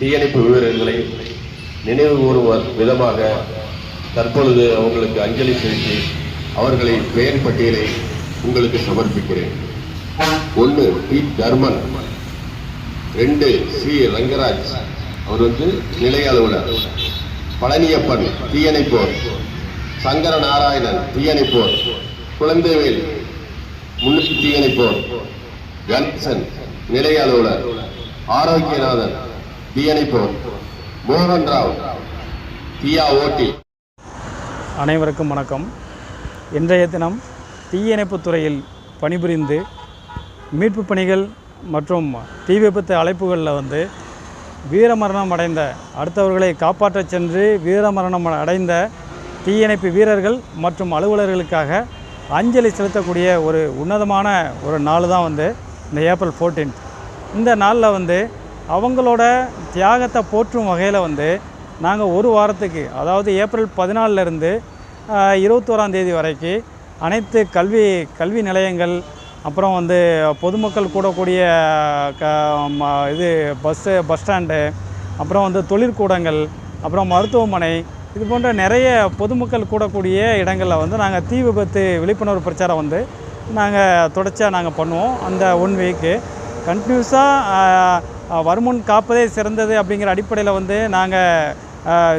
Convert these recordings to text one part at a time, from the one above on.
தீயணைப்பு வீரர்களை நினைவு கூறும் விதமாக தற்பொழுது அவங்களுக்கு அஞ்சலி செலுத்தி அவர்களை பெயர் பட்டியலை உங்களுக்கு சமர்ப்பிக்கிறேன். ஒன்று பி தர்மன் ரெண்டு சி ரங்கராஜ் அவர் வந்து நிலைய அலுவலர். பழனியப்பன் தீயணைப்போர். சங்கர நாராயணன் தீயணைப்போர். குழந்தைவேல் முன்னணி தீயணைப்போர். கணேசன் நிலைய அலுவலர். ஆரோக்கியநாதன் தீயணைப்போர் மோகன் ராவ் தியா ஓட்டி அனைவருக்கும் வணக்கம். இன்றைய தினம் தீயணைப்புத் துறையில் பணிபுரிந்து மீட்பு பணிகள் மற்றும் தீ விபத்து அழைப்புகளில் வந்து வீரமரணம் அடைந்த அடுத்தவர்களை காப்பாற்றச் சென்று வீரமரணம் அடைந்த தீயணைப்பு வீரர்கள் மற்றும் அலுவலர்களுக்காக அஞ்சலி செலுத்தக்கூடிய ஒரு உன்னதமான ஒரு நாள் தான் வந்து இந்த ஏப்ரல் 14th இந்த நாளில் வந்து அவங்களோட தியாகத்தை போற்றும் வகையில் வந்து நாங்கள் ஒரு வாரத்துக்கு அதாவது ஏப்ரல் பதினாலிருந்து இருபத்தோராம் தேதி வரைக்கும் அனைத்து கல்வி கல்வி நிலையங்கள் அப்புறம் வந்து பொதுமக்கள் கூடக்கூடிய க ம- இது பஸ்ஸு பஸ் ஸ்டாண்டு அப்புறம் வந்து தொழிற்கூடங்கள் அப்புறம் மருத்துவமனை இது போன்ற நிறைய பொதுமக்கள் கூடக்கூடிய இடங்களில் வந்து நாங்கள் தீ விபத்து விழிப்புணர்வு பிரச்சாரம் வந்து நாங்கள் தொடர்ச்சியாக நாங்கள் பண்ணுவோம். அந்த ஒன் வீக்கு கண்டினியூஸாக வருமுன் காப்பதே சிறந்தது அப்படிங்கிற அடிப்படையில் வந்து நாங்கள்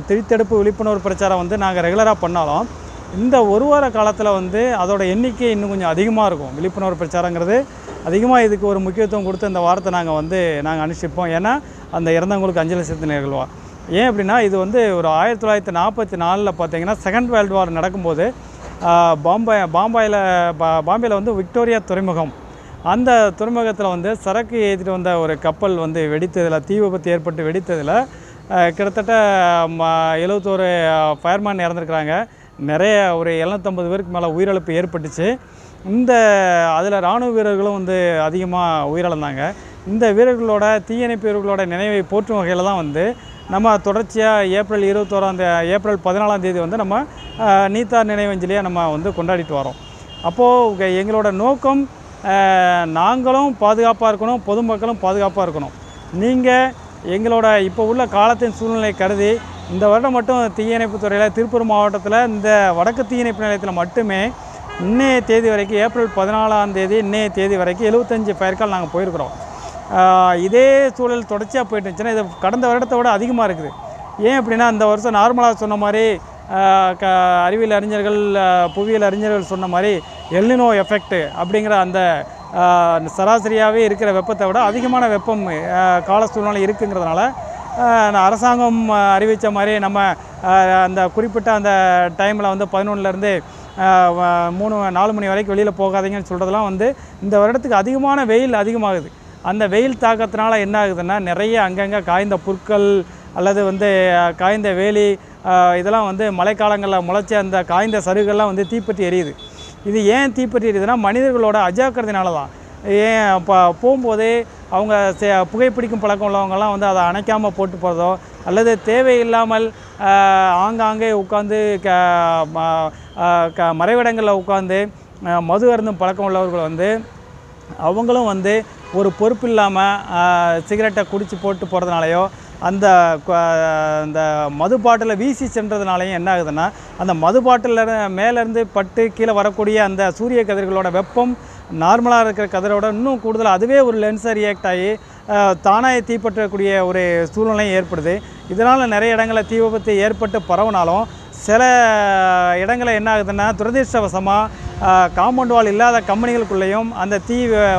திருத்தெடுப்பு விழிப்புணர்வு பிரச்சாரம் வந்து நாங்கள் ரெகுலராக பண்ணாலும் இந்த ஒரு வார காலத்தில் வந்து அதோட எண்ணிக்கை இன்னும் கொஞ்சம் அதிகமாக இருக்கும். விழிப்புணர்வு பிரச்சாரங்கிறது அதிகமாக இதுக்கு ஒரு முக்கியத்துவம் கொடுத்து இந்த வாரத்தை நாங்கள் வந்து நாங்கள் அனுஷ்டிப்போம். ஏன்னா அந்த இறந்தவங்களுக்கு அஞ்சலி செலுத்த நிகழ்வா ஏன் அப்படின்னா இது வந்து ஒரு ஆயிரத்தி தொள்ளாயிரத்தி நாற்பத்தி நாலில் பார்த்தீங்கன்னா செகண்ட் வேர்ல்டு வார் நடக்கும்போது ஆஹ், பாம்பே பாம்பாயில் பா பாம்பேயில் வந்து விக்டோரியா துறைமுகம் அந்த துறைமுகத்தில் வந்து சரக்கு ஏற்றிட்டு வந்த ஒரு கப்பல் வந்து வெடித்ததில் தீ விபத்து ஏற்பட்டு வெடித்ததில் கிட்டத்தட்ட ம எழுபத்தோரு ஃபயர்மேன் இறந்துருக்குறாங்க. நிறைய ஒரு எழுநூத்தம்பது பேருக்கு மேலே உயிரிழப்பு ஏற்பட்டுச்சு. இந்த அதில் இராணுவ வீரர்களும் வந்து அதிகமாக உயிரிழந்தாங்க. இந்த வீரர்களோட தீயணைப்பு வீரர்களோட நினைவை போற்றும் வகையில் தான் வந்து நம்ம தொடர்ச்சியாக ஏப்ரல் இருபத்தோராம் தே ஏப்ரல் பதினாலாம் தேதி வந்து நம்ம நீத்தார் நினைவஞ்சலியாக நம்ம வந்து கொண்டாடிட்டு வரோம் அப்போது எங்களோட நோக்கம் நாங்களும் பாதுகாப்பாக இருக்கணும் பொதுமக்களும் பாதுகாப்பாக இருக்கணும். நீங்கள் எங்களோட இப்போ உள்ள காலத்தின் சூழ்நிலை கருதி இந்த வருடம் மட்டும் தீயணைப்பு துறையில் திருப்பூர் மாவட்டத்தில் இந்த வடக்கு தீயணைப்பு நிலையத்தில் மட்டுமே இன்னைய தேதி வரைக்கும் ஏப்ரல் பதினாலாம் தேதி இன்னைய தேதி வரைக்கும் எழுபத்தஞ்சு ஃபயர்கால் நாங்கள் போயிருக்கிறோம். இதே சூழல் தொடர்ச்சியாக போயிட்டு இருந்துச்சுன்னா இது கடந்த வருடத்தை விட அதிகமாக இருக்குது. ஏன் அப்படின்னா இந்த வருஷம் நார்மலாக சொன்ன மாதிரி க அறிவியல் அறிஞர்கள் புவியியல் அறிஞர்கள் சொன்ன மாதிரி எல்லினோ எஃபெக்ட் அப்படிங்கிற அந்த சராசரியாகவே இருக்கிற வெப்பத்தை விட அதிகமான வெப்பம் கால சூழ்நிலை இருக்குங்கிறதுனால அரசாங்கம் அறிவித்த மாதிரி நம்ம அந்த குறிப்பிட்ட அந்த டைமில் வந்து பதினொன்றுலேருந்து மூணு நாலு மணி வரைக்கும் வெளியில் போகாதீங்கன்னு சொல்கிறதெல்லாம் வந்து இந்த வருடத்துக்கு அதிகமான வெயில் அதிகமாகுது. அந்த வெயில் தாக்கத்தினால என்ன ஆகுதுன்னா நிறைய அங்கங்கே காய்ந்த புற்கள் அல்லது வந்து காய்ந்த வேலி இதெல்லாம் வந்து மழைக்காலங்களில் முளைச்ச அந்த காய்ந்த சருகெல்லாம் வந்து தீப்பற்றி எரியுது. இது ஏன் தீப்பற்றி எரியுதுன்னா மனிதர்களோட அஜாக்கிரதைனால தான் ஏன் இப்போ போகும்போதே அவங்க சே- புகைப்பிடிக்கும் பழக்கம் உள்ளவங்கெல்லாம் வந்து அதை அணைக்காமல் போட்டு போகிறதோ அல்லது தேவையில்லாமல் ஆங்காங்கே உட்காந்து க ம- க மறைவிடங்களில் உட்காந்து மது அருந்தும் பழக்கம் உள்ளவர்கள் வந்து அவங்களும் வந்து ஒரு பொறுப்பு இல்லாமல் சிகரெட்டை குடித்து போட்டு போகிறதுனாலையோ அந்த அந்த மது பாட்டில் வீசி சென்றதுனாலையும் என்ன ஆகுதுன்னா அந்த மது பாட்டில் மேலேருந்து பட்டு கீழே வரக்கூடிய அந்த சூரிய கதிர்களோட வெப்பம் நார்மலாக இருக்கிற கதிரோட இன்னும் கூடுதல் அதுவே ஒரு லென்ஸை ரியாக்ட் ஆகி தானாக தீப்பற்றக்கூடிய ஒரு சூழ்நிலையும் ஏற்படுது. இதனால் நிறைய இடங்களில் தீ விபத்து ஏற்பட்டு பரவினாலும் சில இடங்களில் என்ன ஆகுதுன்னா துரதிர்ஷ்டவசமாக காம்பவுண்ட் வால் இல்லாத கம்பெனிகளுக்குள்ளேயும் அந்த தீ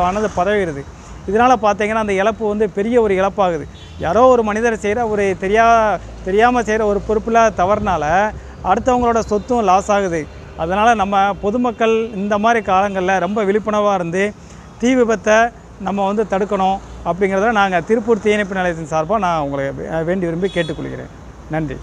ஆனது பரவுகிறது இதனால் பார்த்தீங்கன்னா அந்த இழப்பு வந்து பெரிய ஒரு இழப்பாகுது. யாரோ ஒரு மனிதர் செய்கிற ஒரு தெரியா தெரியாமல் செய்கிற ஒரு பொறுப்பில் தவறுனால அடுத்தவங்களோட சொத்தும் லாஸ் ஆகுது. அதனால் நம்ம பொதுமக்கள் இந்த மாதிரி காலங்களில் ரொம்ப விழிப்புணர்வாக இருந்து தீ விபத்தை நம்ம வந்து தடுக்கணும் அப்படிங்கிறத நாங்கள் திருப்பூர் தீயணைப்பு நிலையத்தின் சார்பாக நான் உங்களை வே- வேண்டி விரும்பி கேட்டுக்கொள்கிறேன். நன்றி.